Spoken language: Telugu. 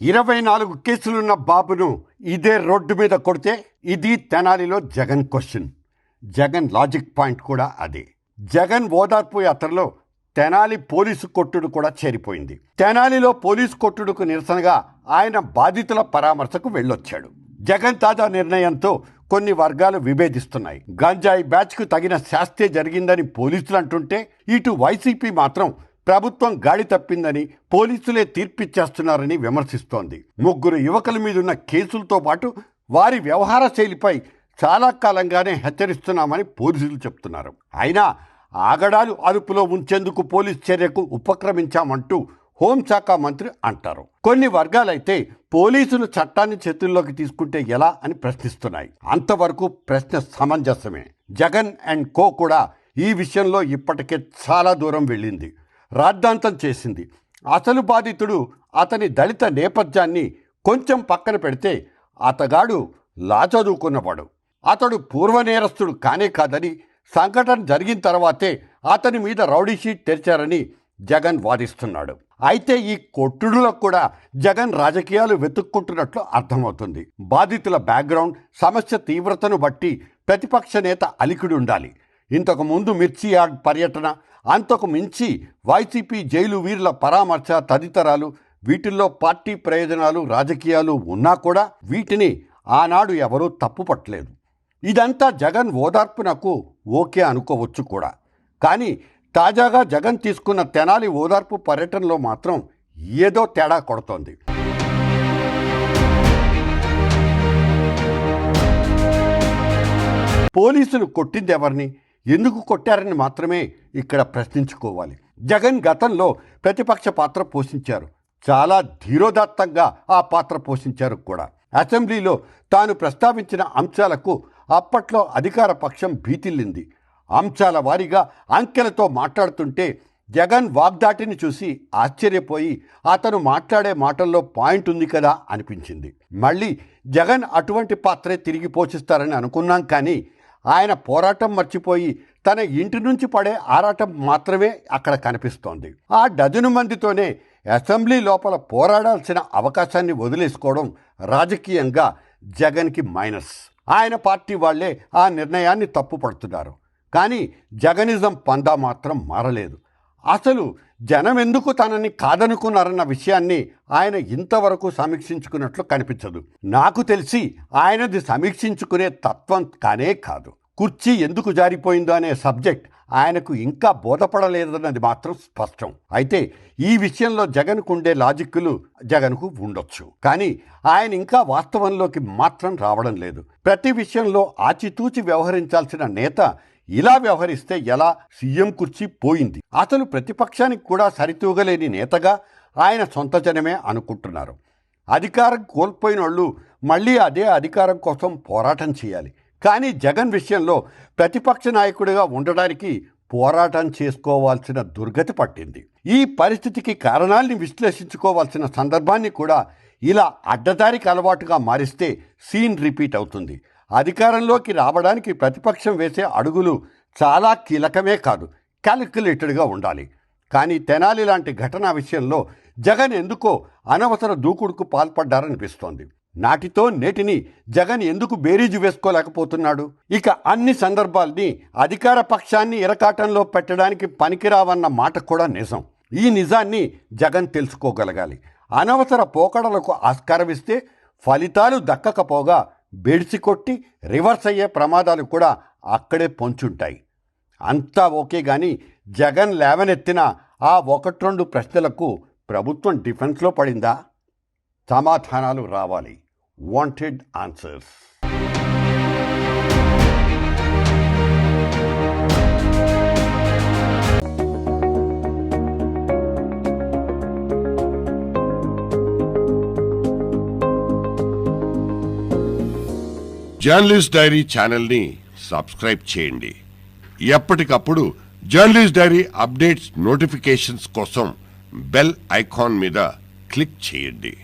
ఇరవై నాలుగు కేసులున్న బాబును ఇదే రోడ్డు మీద కొడితే ఇది తెనాలిలో Jagan question. Jagan logic point కూడా అదే. జగన్ ఓదార్పు యాత్రలో తెనాలి పోలీసు కొట్టుడు కూడా చేరిపోయింది. తెనాలిలో పోలీసు కొట్టుడుకు నిరసనగా ఆయన బాధితుల పరామర్శకు వెళ్ళొచ్చాడు. జగన్ తాజా నిర్ణయంతో కొన్ని వర్గాలు విభేదిస్తున్నాయి. గంజాయి బ్యాచ్కు తగిన శాస్త్రే జరిగిందని పోలీసులు అంటుంటే ఇటు వైసీపీ మాత్రం ప్రభుత్వం గాడి తప్పిందని పోలీసులే తీర్పిచ్చేస్తున్నారని విమర్శిస్తోంది. ముగ్గురు యువకుల మీదున్న కేసులతో పాటు వారి వ్యవహార శైలిపై చాలా కాలంగానే హెచ్చరిస్తున్నామని పోలీసులు చెప్తున్నారు. అయినా ఆగడాలు అదుపులో ఉంచేందుకు పోలీస్ చర్యకు ఉపక్రమించామంటూ హోంశాఖ మంత్రి అంటారు. కొన్ని వర్గాలైతే పోలీసులు చట్టాన్ని చేతుల్లోకి తీసుకుంటే ఎలా అని ప్రశ్నిస్తున్నాయి. అంతవరకు ప్రశ్న సమంజసమే. జగన్ అండ్ కో కూడా ఈ విషయంలో ఇప్పటికే చాలా దూరం వెళ్ళింది. రాద్ధాంతం చేసింది. అసలు బాధితుడు అతని దళిత నేపథ్యాన్ని కొంచెం పక్కన పెడితే అతగాడు లా చదువుకున్నవాడు. అతడు పూర్వనేరస్తుడు కానే కాదని సంఘటన జరిగిన తర్వాతే అతని మీద రౌడీ షీట్ తెరిచారని జగన్ వాదిస్తున్నాడు. అయితే ఈ కొట్టుడులకు కూడా జగన్ రాజకీయాలు వెతుక్కుంటున్నట్లు అర్థమవుతుంది. బాధితుల బ్యాక్గ్రౌండ్ సమస్య తీవ్రతను బట్టి ప్రతిపక్ష నేత అలికిడి ఉండాలి. ఇంతకుముందు మిర్చి యార్డ్ పర్యటన అంతకు మించి వైసీపీ జైలు వీరుల పరామర్శ తదితరాలు వీటిల్లో పార్టీ ప్రయోజనాలు రాజకీయాలు ఉన్నా కూడా వీటిని ఆనాడు ఎవరూ తప్పుపట్టలేదు. ఇదంతా జగన్ ఓదార్పునకు ఓకే అనుకోవచ్చు కూడా. కానీ తాజాగా జగన్ తీసుకున్న తెనాలి ఓదార్పు పర్యటనలో మాత్రం ఏదో తేడా కొడుతోంది. పోలీసులు కొట్టింది ఎవరిని ఎందుకు కొట్టారని మాత్రమే ఇక్కడ ప్రశ్నించుకోవాలి. జగన్ గతంలో ప్రతిపక్ష పాత్ర పోషించారు. చాలా ధీరోదాత్తంగా ఆ పాత్ర పోషించారు కూడా. అసెంబ్లీలో తాను ప్రస్తావించిన అంశాలకు అప్పట్లో అధికార పక్షం భీతిల్లింది. అంశాల వారీగా అంకెలతో మాట్లాడుతుంటే జగన్ వాగ్దాటిని చూసి ఆశ్చర్యపోయి అతను మాట్లాడే మాటల్లో పాయింట్ ఉంది కదా అనిపించింది. మళ్ళీ జగన్ అటువంటి పాత్రే తిరిగి పోషిస్తారని అనుకున్నాం కానీ ఆయన పోరాటం మర్చిపోయి తన ఇంటి నుంచి పడే ఆరాటం మాత్రమే అక్కడ కనిపిస్తోంది. ఆ డజను మందితోనే అసెంబ్లీ లోపల పోరాడాల్సిన అవకాశాన్ని వదిలేసుకోవడం రాజకీయంగా జగన్కి మైనస్. ఆయన పార్టీ వాళ్ళే ఆ నిర్ణయాన్ని తప్పుపడుతున్నారు. కానీ జగనిజం పందా మాత్రం మారలేదు. అసలు జనం ఎందుకు తనని కాదనుకున్నారన్న విషయాన్ని ఆయన ఇంతవరకు సమీక్షించుకున్నట్లు కనిపించదు. నాకు తెలిసి ఆయనది సమీక్షించుకునే తత్వం కానే కాదు. కుర్చీ ఎందుకు జారిపోయిందో అనే సబ్జెక్ట్ ఆయనకు ఇంకా బోధపడలేదన్నది మాత్రం స్పష్టం. అయితే ఈ విషయంలో జగన్కు ఉండే లాజిక్కులు జగన్కు ఉండొచ్చు. కానీ ఆయన ఇంకా వాస్తవంలోకి మాత్రం రావడం లేదు. ప్రతి విషయంలో ఆచితూచి వ్యవహరించాల్సిన నేత ఇలా వ్యవహరిస్తే ఎలా సీఎం కుర్చీ పోయింది? అసలు ప్రతిపక్షానికి కూడా సరితూగలేని నేతగా ఆయన సొంత జనమే అనుకుంటున్నారు. అధికారం కోల్పోయిన వాళ్ళు మళ్ళీ అదే అధికారం కోసం పోరాటం చేయాలి. కానీ జగన్ విషయంలో ప్రతిపక్ష నాయకుడిగా ఉండడానికి పోరాటం చేసుకోవాల్సిన దుర్గతి పట్టింది. ఈ పరిస్థితికి కారణాల్ని విశ్లేషించుకోవాల్సిన సందర్భాన్ని కూడా ఇలా అడ్డదారికి అలవాటుగా మారిస్తే సీన్ రిపీట్ అవుతుంది. అధికారంలోకి రావడానికి ప్రతిపక్షం వేసే అడుగులు చాలా కీలకమే కాదు క్యాలిక్యులేటెడ్గా ఉండాలి. కానీ తెనాలి లాంటి ఘటన విషయంలో జగన్ ఎందుకో అనవసర దూకుడుకు పాల్పడ్డారనిపిస్తోంది. నాటితో నేటిని జగన్ ఎందుకు బేరీజు వేసుకోలేకపోతున్నాడు? ఇక అన్ని సందర్భాల్ని అధికార పక్షాన్ని ఇరకాటంలో పెట్టడానికి పనికిరావన్న మాట కూడా నిజం. ఈ నిజాన్ని జగన్ తెలుసుకోగలగాలి. అనవసర పోకడలకు ఆస్కారమిస్తే ఫలితాలు దక్కకపోగా బెడిసి కొట్టి రివర్స్ అయ్యే ప్రమాదాలు కూడా అక్కడే పొంచుంటాయి. అంతా ఓకే కానీ జగన్ లేవనెత్తిన ఆ ఒకటి రెండు ప్రశ్నలకు ప్రభుత్వం డిఫెన్స్లో పడిందా? సమాధానాలు రావాలి. వాంటెడ్ ఆన్సర్స్ జర్నలిస్ట్ డైరీ ఛానల్ని సబ్స్క్రైబ్ చేయండి. ఎప్పటికప్పుడు జర్నలిస్ట్ డైరీ అప్డేట్స్ నోటిఫికేషన్స్ కోసం బెల్ ఐకాన్ మీద క్లిక్ చేయండి.